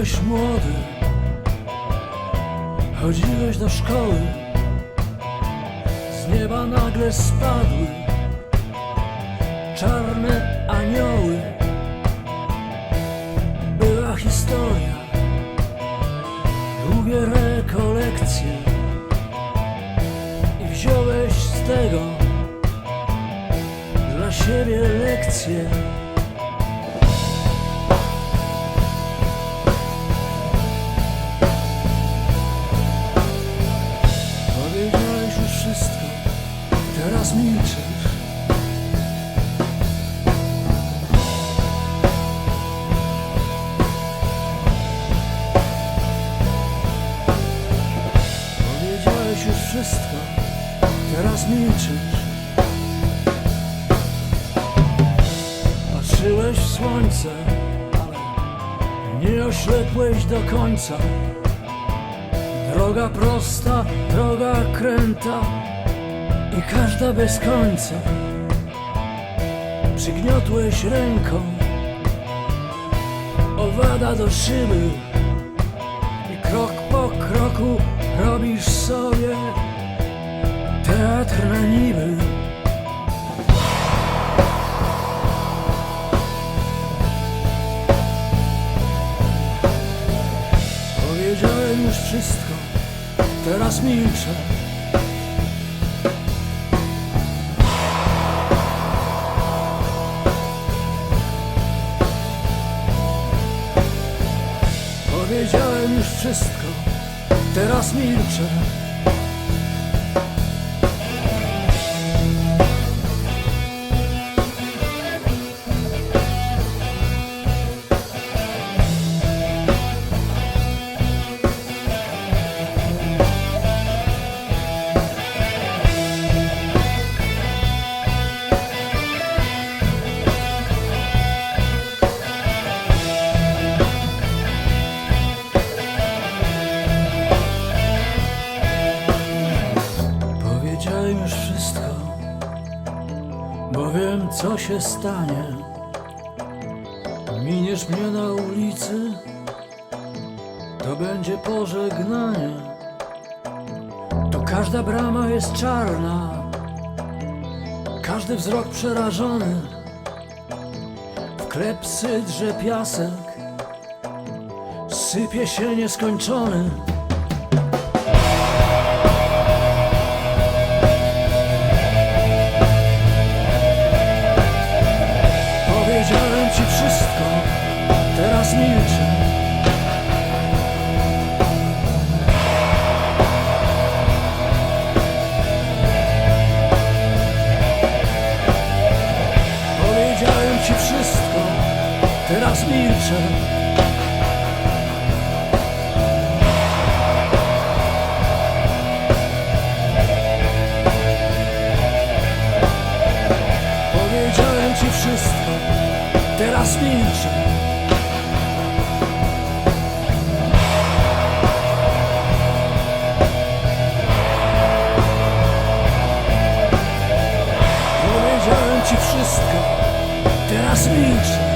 byłeś młody, chodziłeś do szkoły, z nieba nagle spadły czarne anioły. Była historia, długie rekolekcje i wziąłeś z tego dla siebie lekcje. Teraz milczysz. Powiedziałeś już wszystko, teraz milczysz. Patrzyłeś w słońce, ale nie oślepłeś do końca. Droga prosta, droga kręta i każda bez końca. Przygniotłeś ręką owada do szyby i krok po kroku robisz sobie teatr na niby. Powiedziałem już wszystko, teraz milczę. Powiedziałem już wszystko, teraz milczę. Wszystko, bo wiem co się stanie. Miniesz mnie na ulicy, to będzie pożegnanie. Tu każda brama jest czarna, każdy wzrok przerażony. W klepsy drze piasek, sypie się nieskończony. Wszystko, teraz milczę. Powiedziałem ci wszystko, teraz milczę. Teraz milczę. Powiedziałem ci wszystko, teraz milczę.